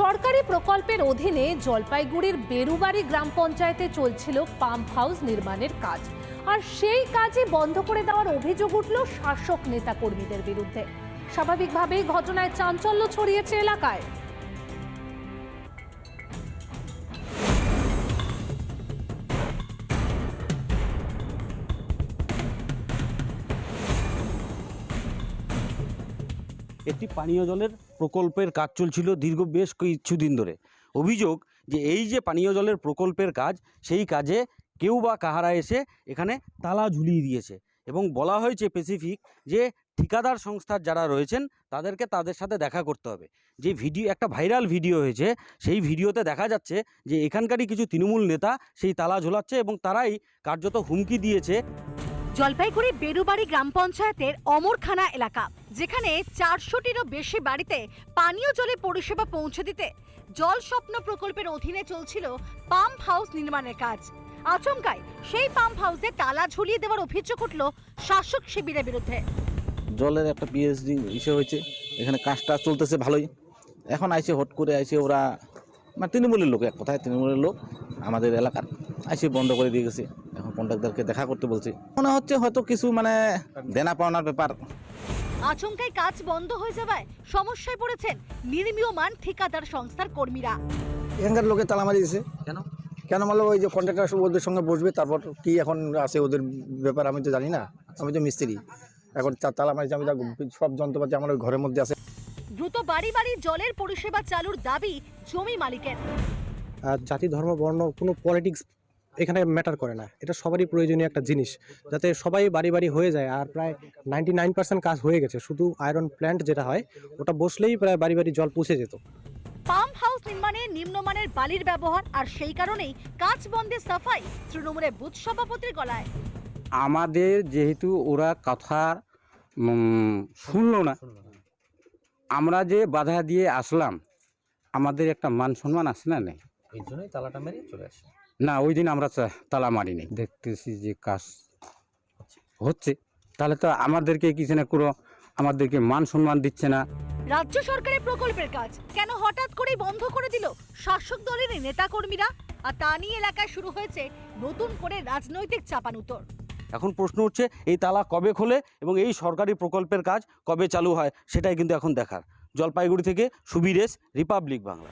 সরকারি প্রকল্পের অধীনে জলপাইগুড়ির বেরুবাড়ি গ্রাম পঞ্চায়েতে চলছিল পাম্প হাউস নির্মাণের কাজ। আর সেই কাজই বন্ধ করে দেওয়ার অভিযোগ উঠল শাসক নেতা কর্মীদের বিরুদ্ধে। স্বাভাবিকভাবেই ঘটনায় চাঞ্চল্য ছড়িয়েছে এলাকায়। একটি পানীয় জলের প্রকল্পের কাজ চলছিল দীর্ঘ বেশ কিছুদিন ধরে। অভিযোগ যে এই যে পানীয় জলের প্রকল্পের কাজ, সেই কাজে কেউ বা কাহারা এসে এখানে তালা ঝুলিয়ে দিয়েছে এবং বলা হয়েছে স্পেসিফিক যে ঠিকাদার সংস্থার যারা রয়েছেন, তাদেরকে তাদের সাথে দেখা করতে হবে। যে ভিডিও, একটা ভাইরাল ভিডিও হয়েছে, সেই ভিডিওতে দেখা যাচ্ছে যে এখানকারই কিছু তৃণমূল নেতা সেই তালা ঝোলাচ্ছে এবং তারাই কার্যত হুমকি দিয়েছে। জলপাইগুড়ি বেরুবাড়ি গ্রাম পঞ্চায়েতের অমরখানা এলাকা, যেখানে চারশোটিরও বেশি বাড়িতে পানীয় জলে পরিষেবা পৌঁছে দিতে জল স্বপ্ন প্রকল্পের অধীনে চলছিল পাম্প হাউস নির্মাণের কাজ। আচমকায় সেই পাম্প হাউসে তালা ঝুলিয়ে দেওয়ার অভিযোগ উঠল শাসক শিবিরের বিরুদ্ধে। জলের একটা পিএইচডি ইসে হয়েছে, এখানে কাজটা চলতেছে ভালোই। এখন আইসে হট করে আইসে ওরা মানে তৃণমূলের লোক, এক কথায় তৃণমূলের লোক আমাদের এলাকার, আইসে বন্ধ করে দিয়ে গেছে। কন্ট্রাক্টরকে দেখা করতে বলছে। মনে হচ্ছে হয়তো কিছু মানে দেনা পাওনার ব্যাপার। আচমকায় কাজ বন্ধ হয়ে যাওয়ায় সমস্যায় পড়েছেন নির্মীয়মান ঠিকাদার সংস্থার কর্মীরা। এখানকার লোকে তালা মারি দিয়েছে কেন? কেন মারলো ওই যে কন্ট্রাক্টর ওদের সঙ্গে বসবে তারপর কি এখন আছে ওদের ব্যাপার আমি তো জানি না। আমি তো মিস্ত্রি। এখন তালা মারিয়েছে আমি তা সব যন্ত্রপাতি আমার ওই ঘরের মধ্যে আছে। দ্রুত বাড়ি বাড়ি জলের পরিষেবা চালুর দাবি জমি মালিকের। আর জাতি ধর্ম বর্ণ কোনো পলিটিক্স এখানে ম্যাটার করে না। এটা সবারই প্রয়োজনীয় একটা জিনিস। যাতে সবাই বাড়ি বাড়ি হয়ে যায় আর প্রায় নাইনটি নাইন পার্সেন্ট কাজ হয়ে গেছে। শুধু আয়রন প্ল্যান্ট যেটা হয় ওটা বসলেই প্রায় বাড়ি বাড়ি জল পৌঁছে যেত। পাম্প হাউস নির্মাণে নিম্নমানের বালির ব্যবহার আর সেই কারণেই কাজ বন্ধে সাফাই তৃণমূলের বুথ সভাপতির গলায়। আমাদের যেহেতু ওরা কথা শুনলো না আমরা যে বাধা দিয়ে আসলাম আমাদের একটা মান সম্মান আছে না নেই? এই জন্যই তালাটা মেরে চলে আসে। না ওই দিন আমরা তালা মারিনি। দেখতেছি যে কাজ হচ্ছে। তাহলে তো আমাদেরকে কিছু না কোনো আমাদেরকে মান সম্মান দিচ্ছে না। রাজ্য সরকারের প্রকল্পের কাজ কেন হঠাৎ করেই বন্ধ করে দিল? শাসক দলের এই নেতাকর্মীরা আর তা নিয়ে এলাকায় শুরু হয়েছে নতুন করে রাজনৈতিক চাপানুতর। এখন প্রশ্ন হচ্ছে এই তালা কবে খোলে এবং এই সরকারি প্রকল্পের কাজ কবে চালু হয় সেটাই কিন্তু এখন দেখার। জলপাইগুড়ি থেকে সুবিরেশ রিপাবলিক বাংলা।